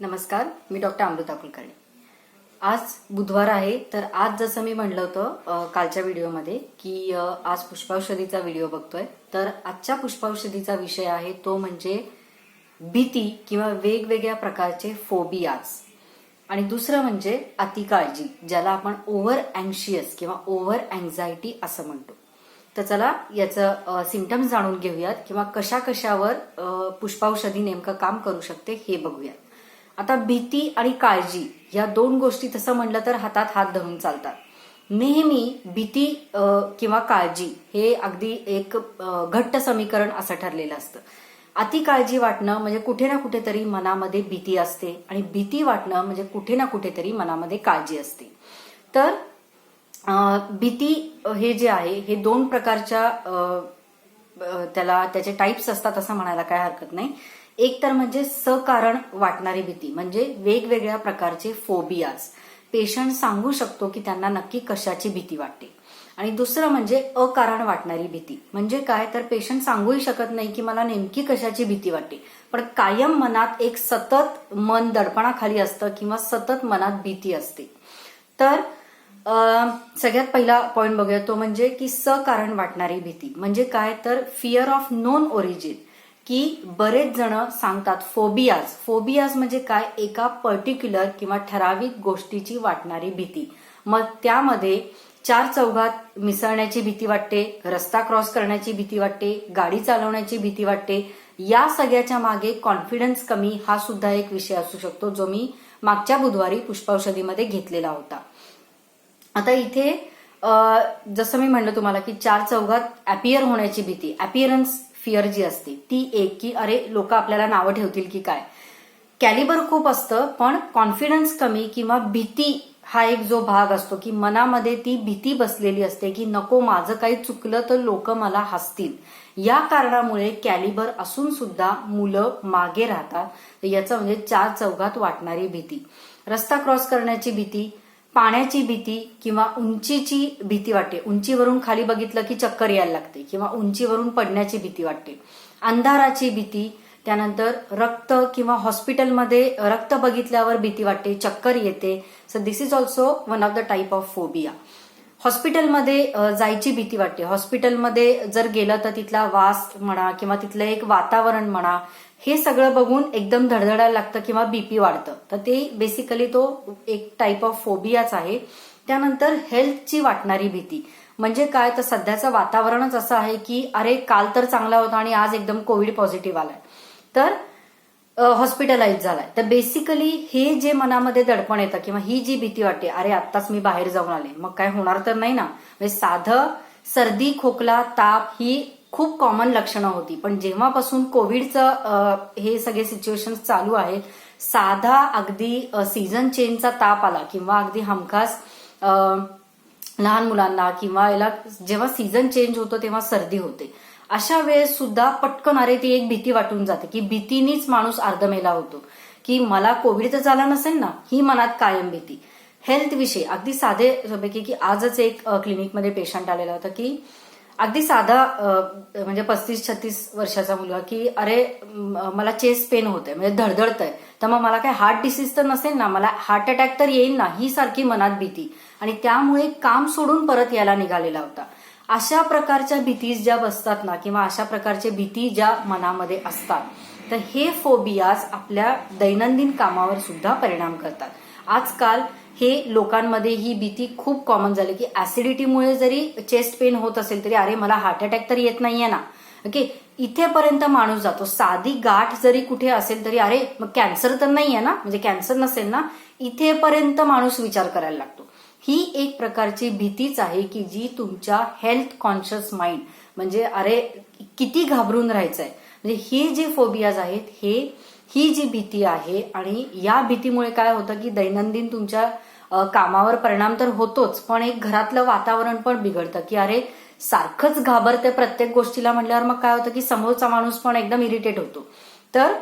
नमस्कार मी डॉक्टर अमृता कुलकर्णी. आज बुधवार आहे तर आज जसं मी म्हणलं होतं कालच्या व्हिडिओमध्ये की आज पुष्पाौषधीचा व्हिडिओ बघतोय. तर आजच्या पुष्पाौषधीचा विषय आहे तो म्हणजे भीती किंवा वेगवेगळ्या प्रकारचे फोबियाज आणि दुसरं म्हणजे अतिकाळजी ज्याला आपण ओव्हर अँशियस किंवा ओव्हर अँझायटी असं म्हणतो. तर चला याचं सिमटम्स जाणून घेऊयात किंवा कशा कशावर अ, नेमकं काम करू शकते हे बघूयात. आता भीती आणि काळजी या दोन गोष्टी तसं म्हणलं तर हातात हात धरून चालतात. नेहमी भीती किंवा काळजी हे अगदी एक घट्ट समीकरण असं ठरलेलं असतं. अति काळजी वाटणं म्हणजे कुठे ना कुठेतरी मनामध्ये भीती असते आणि भीती वाटणं म्हणजे कुठे ना कुठेतरी मनामध्ये काळजी असते. तर भीती हे जे आहे हे दोन प्रकारच्या त्याला त्याचे टाईप्स असतात असं म्हणायला काय हरकत नाही. एक तर म्हणजे सकारण वाटणारी भीती म्हणजे वेगवेगळ्या प्रकारचे फोबियाज पेशंट सांगू शकतो की त्यांना नक्की कशाची भीती वाटते. आणि दुसरं म्हणजे अकारण वाटणारी भीती. म्हणजे काय? तर पेशंट सांगूही शकत नाही की मला नेमकी कशाची भीती वाटते. पण कायम मनात एक सतत मन दडपणाखाली असतं किंवा सतत मनात भीती असते. तर सगळ्यात पहिला पॉइंट बघूया तो म्हणजे की सकारण वाटणारी भीती. म्हणजे काय? तर फिअर ऑफ नोन ओरिजिन की बरेच जण सांगतात फोबियाज फोबियाज म्हणजे काय? एका पर्टिक्युलर किंवा ठराविक गोष्टीची वाटणारी भीती. मग त्यामध्ये चार चौघात मिसळण्याची भीती वाटते रस्ता क्रॉस करण्याची भीती वाटते गाडी चालवण्याची भीती वाटते. या सगळ्याच्या मागे कॉन्फिडन्स कमी हा सुद्धा एक विषय असू शकतो जो मी मागच्या बुधवारी पुष्पौषधीमध्ये घेतलेला होता. आता इथे जसं मी म्हणलं तुम्हाला की चार चौघात अपियर होण्याची भीती. अपिअरन्स फिअर जी असते ती एक की अरे लोक आपल्याला नावं ठेवतील की काय? कॅलिबर खूप असतं पण कॉन्फिडन्स कमी किंवा भीती हा एक जो भाग असतो की मनामध्ये ती भीती बसलेली असते की नको माझं काही चुकलं तर लोक मला हसतील. या कारणामुळे कॅलिबर असून सुद्धा मुलं मागे राहतात. याचं म्हणजे चार चौघात वाटणारी भीती. रस्ता क्रॉस करण्याची भीती पाण्याची भीती किंवा उंचीची भीती वाटते. उंचीवरून खाली बघितलं की चक्कर यायला लागते किंवा उंचीवरून पडण्याची भीती वाटते. अंधाराची भीती त्यानंतर रक्त किंवा हॉस्पिटलमध्ये रक्त बघितल्यावर भीती वाटते चक्कर येते. So this is also one of the type of phobia हॉस्पिटलमध्ये जायची भीती वाटते. हॉस्पिटलमध्ये जर गेलं तर तिथला वास म्हणा किंवा तिथलं एक वातावरण म्हणा हे सगळं बघून एकदम धडधडायला लागतं किंवा बीपी वाढतं. तर ते बेसिकली तो एक टाईप ऑफ फोबियाच आहे. त्यानंतर हेल्थची वाटणारी भीती. म्हणजे काय? तर सध्याचं वातावरणच असं आहे की अरे काल तर चांगला होता आणि आज एकदम कोविड पॉझिटिव्ह आलाय. तर हॉस्पिटलाइज झालाय. तर बेसिकली हे जे मनामध्ये दडपण येतं किंवा ही जी भीती वाटते अरे आत्ताच मी बाहेर जाऊन आले. मग काय होणार तर नाही ना? म्हणजे साधं सर्दी खोकला ताप ही खूप कॉमन लक्षणं होती. पण जेव्हापासून कोविडचं हे सगळे सिच्युएशन चालू आहेत साधा अगदी सीझन चेंजचा ताप आला किंवा अगदी हमखास लहान मुलांना किंवा याला जेव्हा सीझन चेंज होतो तेव्हा सर्दी होते. अशा वेळेस सुद्धा पटकन अरे ती एक भीती वाटून जाते की भीतीनीच माणूस अर्धमेला होतो. की मला कोविड तर झाला नसेल ना ही मनात कायम भीती. हेल्थ विषयी अगदी साधे पैकी की आजच एक क्लिनिकमध्ये पेशंट आलेला होता की अगदी साधा म्हणजे पस्तीस छत्तीस वर्षाचा मुलगा की अरे मला चेस्ट पेन होतंय म्हणजे धडधडत आहे तर मग मला काय हार्ट डिसीज तर नसेल ना मला हार्ट अटॅक तर येईल ना ही सारखी मनात भीती. आणि त्यामुळे काम सोडून परत यायला निघालेला होता. अशा प्रकारच्या भीतीज ज्या बसतात ना किंवा अशा प्रकारच्या भीती ज्या मनामध्ये असतात तर हे फोबियाज आपल्या दैनंदिन कामावर सुद्धा परिणाम करतात. आजकाल हे लोकांमध्ये ही भीती खूप कॉमन झाली की ऍसिडिटीमुळे जरी चेस्ट पेन होत असेल तरी अरे मला हार्ट अटॅक तर येत नाहीये ना. ओके इथेपर्यंत माणूस जातो. साधी गाठ जरी कुठे असेल तरी अरे मग कॅन्सर तर नाहीये ना? म्हणजे कॅन्सर नसेल ना? इथेपर्यंत माणूस विचार करायला लागतो. ही एक प्रकारची भीतीच आहे की जी तुमच्या हेल्थ कॉन्शियस माइंड म्हणजे अरे किती घाबरून राहायचंय. म्हणजे हे जे फोबियाज आहेत हे ही जी भीती आहे आणि या भीतीमुळे काय होतं की दैनंदिन तुमच्या कामावर परिणाम तर होतोच पण एक घरातलं वातावरण पण बिघडतं की अरे सारखंच घाबरते प्रत्येक गोष्टीला म्हटल्यावर मग काय होतं की समोरचा माणूस पण एकदम इरिटेट होतो. तर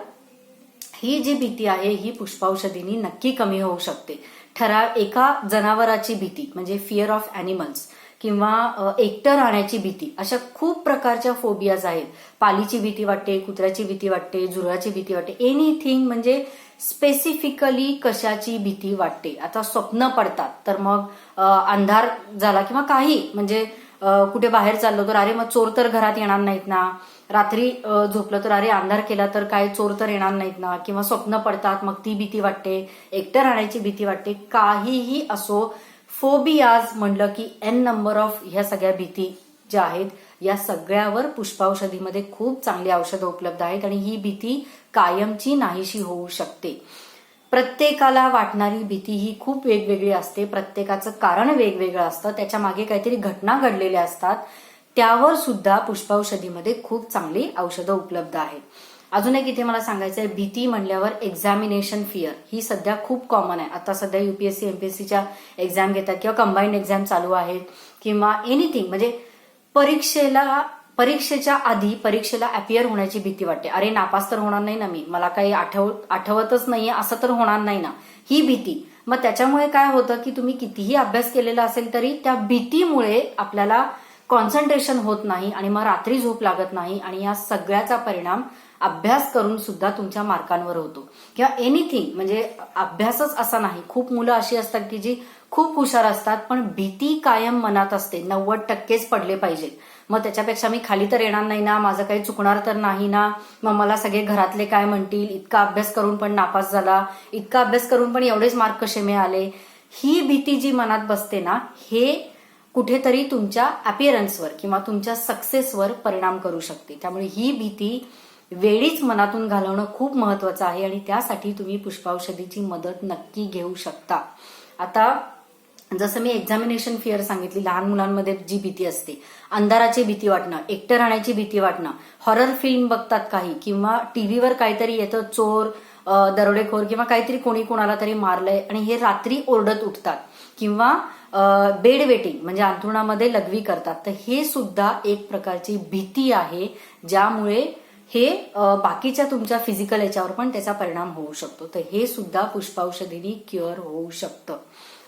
ही जी भीती आहे ही पुष्पाौषधीनी नक्की कमी होऊ शकते. ठराव एका जनावराची भीती म्हणजे फिअर ऑफ अॅनिमल्स किंवा एकटं राहण्याची भीती अशा खूप प्रकारच्या फोबियाज आहेत. पालीची भीती वाटते कुत्र्याची भीती वाटते झुराची भीती वाटते. एनिथिंग म्हणजे स्पेसिफिकली कशाची भीती वाटते. आता स्वप्न पडतात तर मग अंधार झाला किंवा काही म्हणजे कुठे बाहेर चाललो तर अरे मग चोर तर घरात येणार नाहीत ना. रात्री झोपलं तर अरे अंधार केला तर काय चोर तर येणार नाहीत ना. किंवा स्वप्न पडतात मग ती भीती वाटते एकटं राहण्याची भीती वाटते. काहीही असो फोबियाज म्हणलं की एन नंबर ऑफ ह्या सगळ्या भीती ज्या आहेत या सगळ्यावर पुष्पाऔषधीमध्ये खूप चांगली औषधं उपलब्ध आहेत आणि ही भीती कायमची नाहीशी होऊ शकते. प्रत्येकाला वाटणारी भीती ही खूप वेगवेगळी असते. प्रत्येकाचं कारण वेगवेगळं असतं. त्याच्यामागे काहीतरी घटना घडलेल्या असतात. त्यावर सुद्धा पुष्पाौषधीमध्ये खूप चांगली औषधं उपलब्ध आहेत. अजून एक इथे मला सांगायचं आहे भीती म्हणल्यावर एक्झामिनेशन फिअर ही सध्या खूप कॉमन आहे. आता सध्या युपीएससी एमपीएससीच्या एक्झाम घेतात किंवा कंबाईंड एक्झाम चालू आहेत किंवा एनिथिंग म्हणजे परीक्षेला परीक्षेच्या आधी परीक्षेला अपियर होण्याची भीती वाटते. अरे नापास तर होणार नाही ना मी. मला काही आठव आठवतच नाहीये असं तर होणार नाही ना. ही भीती. मग त्याच्यामुळे काय होतं की तुम्ही कितीही अभ्यास केलेला असेल तरी त्या भीतीमुळे आपल्याला कॉन्सन्ट्रेशन होत नाही आणि मग रात्री झोप लागत नाही आणि या सगळ्याचा परिणाम अभ्यास करून सुद्धा तुमच्या मार्कांवर होतो. किंवा एनिथिंग म्हणजे अभ्यासच असा नाही. खूप मुलं अशी असतात की जी खूप हुशार असतात पण भीती कायम मनात असते. नव्वद टक्केच पडले पाहिजेत. मग त्याच्यापेक्षा मी खाली तर येणार नाही ना माझं काही चुकणार तर नाही ना. मग मला सगळे घरातले काय म्हणतील? इतका अभ्यास करून पण नापास झाला. इतका अभ्यास करून पण एवढेच मार्क कसे मिळाले? ही भीती जी मनात बसते ना हे कुठेतरी तुमच्या अपिअरन्सवर किंवा तुमच्या सक्सेसवर परिणाम करू शकते. त्यामुळे ही भीती वेळीच मनातून घालवणं खूप महत्वाचं आहे आणि त्यासाठी तुम्ही पुष्पाऔषधीची मदत नक्की घेऊ शकता. आता जसं मी एक्झामिनेशन फिअर सांगितली लहान मुलांमध्ये जी भीती असते अंधाराची भीती वाटणं एकटं राहण्याची भीती वाटणं हॉरर फिल्म बघतात काही किंवा टीव्हीवर काहीतरी येतं चोर दरोडेखोर किंवा काहीतरी कोणी कोणाला तरी मारलंय आणि हे रात्री ओरडत उठतात. किंवा बेड वेटिंग म्हणजे अंथरुणामध्ये लघवी करतात. तर हे सुद्धा एक प्रकारची भीती आहे ज्यामुळे हे बाकीच्या तुमच्या फिजिकल याच्यावर पण त्याचा परिणाम होऊ शकतो. तर हे सुद्धा पुष्पाऔषधीने क्युअर होऊ शकतं.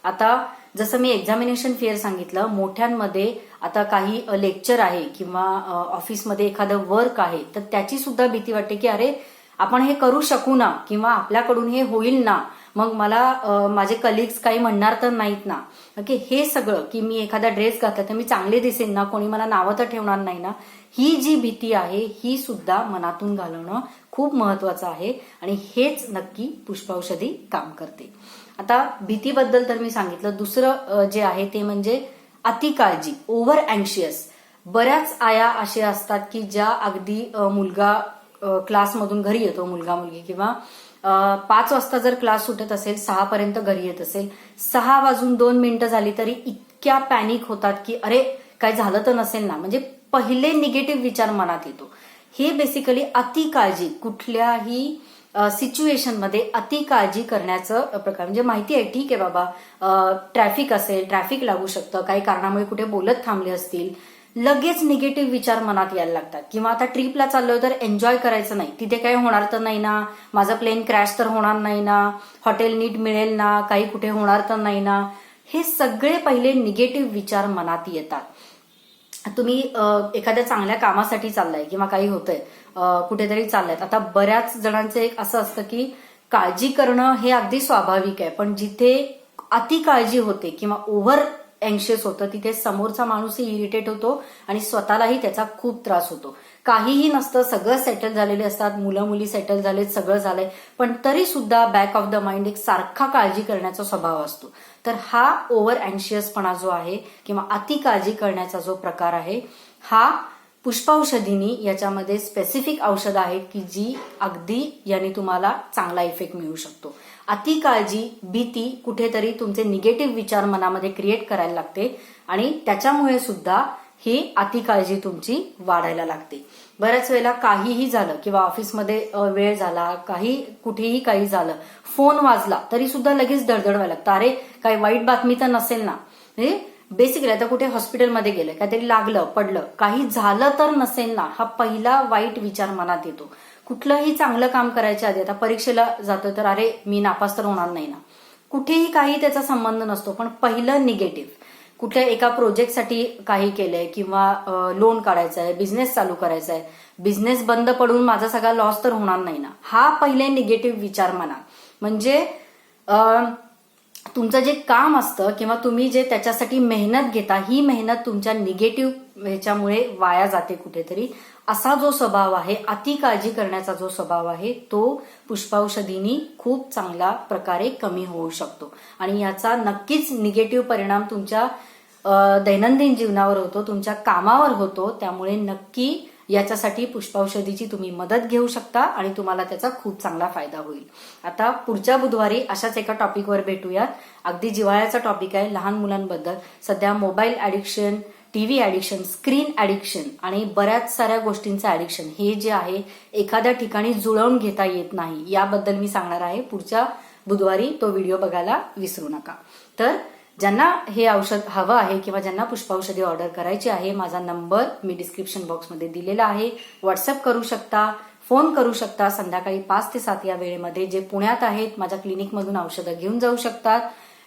आता जसं मी एक्झामिनेशन फिअर सांगितलं मोठ्यांमध्ये आता काही लेक्चर आहे किंवा ऑफिसमध्ये एखादं वर्क आहे तर त्याची सुद्धा भीती वाटते की अरे आपण हे करू शकू ना? किंवा आपल्याकडून हे होईल ना? मग मला माझे कलिग्स काही म्हणणार तर नाहीत ना. ओके हे सगळं की मी एखादा ड्रेस घातला तर मी चांगले दिसेन ना? कोणी मला नावं तर ठेवणार नाही ना? ही जी भीती आहे ही सुद्धा मनातून घालवणं खूप महत्वाचं आहे आणि हेच नक्की पुष्पौषधी काम करते. आता भीतीबद्दल तर मी सांगितलं. दुसरं जे आहे ते म्हणजे अतिकाळजी ओव्हर अँशियस बऱ्याच आया अशा असतात की ज्या अगदी मुलगा क्लासमधून घरी येतो मुलगा मुलगी किंवा पाच वाजता जर क्लास सुटत असेल सहा पर्यंत घरी येत असेल सहा वाजून दोन मिनिटं झाली तरी इतक्या पॅनिक होतात की अरे काय झालं तर नसेल ना. म्हणजे पहिले निगेटिव्ह विचार मनात येतो. हे बेसिकली अति काळजी कुठल्याही सिच्युएशनमध्ये अति काळजी करण्याचं प्रकार. म्हणजे माहिती आहे ठीक आहे बाबा ट्रॅफिक असेल ट्रॅफिक लागू शकतं काही कारणामुळे कुठे बोलत थांबले असतील लगेच निगेटिव्ह विचार मनात यायला लागतात. किंवा आता ट्रिपला चाललोय तर एन्जॉय करायचं नाही. तिथे काही होणार तर नाही ना. माझं प्लेन क्रॅश तर होणार नाही ना. हॉटेल नीट मिळेल ना. काही कुठे होणार तर नाही ना. हे सगळे पहिले निगेटिव्ह विचार मनात येतात. तुम्ही एखाद्या चांगल्या कामासाठी चाललाय किंवा काही होतंय कुठेतरी चाललायत आता बऱ्याच जणांचं एक असं असतं की काळजी करणं हे अगदी स्वाभाविक आहे. पण जिथे अति काळजी होते किंवा ओव्हर अँशियस होतं. तिथे समोरचा माणूसही इरिटेट होतो आणि स्वतःलाही त्याचा खूप त्रास होतो. काहीही नसतं सगळं सेटल झालेले असतात मुलं मुली सेटल झालेत सगळं झालंय. पण तरी सुद्धा बॅक ऑफ द माइंड एक सारखा काळजी करण्याचा स्वभाव असतो. तर हा ओव्हर अँशियसपणा जो आहे किंवा अति काळजी करण्याचा जो प्रकार आहे हा पुष्पौषधीनी याच्यामध्ये स्पेसिफिक औषधं आहेत की जी अगदी याने तुम्हाला चांगला इफेक्ट मिळू शकतो. अति काळजी भीती कुठेतरी तुमचे निगेटिव्ह विचार मनामध्ये क्रिएट करायला लागते आणि त्याच्यामुळे सुद्धा ही अति काळजी तुमची वाढायला लागते. बऱ्याच वेळेला काहीही झालं किंवा ऑफिसमध्ये वेळ झाला काही कुठेही काही झालं फोन वाजला तरी सुद्धा लगेच दडदड व्हायला लागतं. अरे काही वाईट बातमी तर नसेल ना? म्हणजे बेसिकली आता कुठे हॉस्पिटलमध्ये गेलं काहीतरी लागलं पडलं काही झालं तर नसेल ना हा पहिला वाईट विचार मनात येतो. कुठलंही चांगलं काम करायच्या आधी आता परीक्षेला जातो तर अरे मी नापास तर होणार नाही ना. कुठेही काही त्याचा संबंध नसतो पण पहिलं निगेटिव्ह. कुठल्या एका प्रोजेक्टसाठी काही केलंय किंवा लोन काढायचं आहे बिझनेस चालू करायचा आहे बिझनेस बंद पडून माझा सगळा लॉस तर होणार नाही ना. हा पहिले निगेटिव्ह विचार म्हणा. म्हणजे तुमचं जे काम असतं किंवा तुम्ही जे त्याच्यासाठी मेहनत घेता ही मेहनत तुमच्या निगेटिव्ह ह्याच्यामुळे वाया जाते कुठेतरी. असा जो स्वभाव आहे अति काळजी करण्याचा जो स्वभाव आहे तो पुष्पाौषधीनी खूप चांगल्या प्रकारे कमी होऊ शकतो. आणि याचा नक्कीच निगेटिव्ह परिणाम तुमच्या दैनंदिन जीवनावर होतो तुमच्या कामावर होतो त्यामुळे नक्की याच्यासाठी पुष्पाौषधीची तुम्ही मदत घेऊ शकता आणि तुम्हाला त्याचा खूप चांगला फायदा होईल. आता पुढच्या बुधवारी अशाच एका टॉपिकवर भेटूयात. अगदी जिव्हाळ्याचा टॉपिक आहे लहान मुलांबद्दल. सध्या mobile addiction TV addiction screen addiction आणि बऱ्याच साऱ्या गोष्टींचं ऍडिक्शन हे जे आहे एखाद्या ठिकाणी जुळवून घेता येत नाही. याबद्दल मी सांगणार आहे. पुढच्या बुधवारी तो व्हिडिओ बघायला विसरू नका. तर ज्यांना हे औषध हवं आहे किंवा ज्यांना पुष्पाौषधी ऑर्डर करायची आहे माझा नंबर मी डिस्क्रिप्शन बॉक्समध्ये दिलेला आहे. व्हॉट्सअप करू शकता फोन करू शकता संध्याकाळी पाच ते सात या वेळेमध्ये जे पुण्यात आहेत माझ्या क्लिनिकमधून औषधं घेऊन जाऊ शकतात.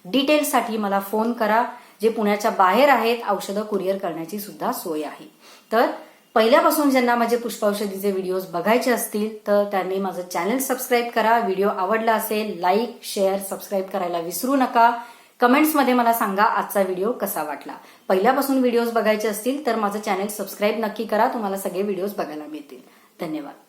डिटेल्ससाठी मला फोन करा. जे पुण्याच्या बाहेर आहेत औषधं कुरिअर करण्याची सुद्धा सोय आहे. तर पहिल्यापासून ज्यांना माझे पुष्पाौषधीचे व्हिडिओज बघायचे असतील तर त्यांनी माझं चॅनल सबस्क्राईब करा. व्हिडिओ आवडला असेल लाईक शेअर सबस्क्राईब करायला विसरू नका. कमेंट्समध्ये मला सांगा आजचा व्हिडिओ कसा वाटला. पहिल्यापासून व्हिडिओज बघायचे असतील तर माझं चॅनेल सबस्क्राईब नक्की करा तुम्हाला सगळे व्हिडिओज बघायला मिळतील. धन्यवाद.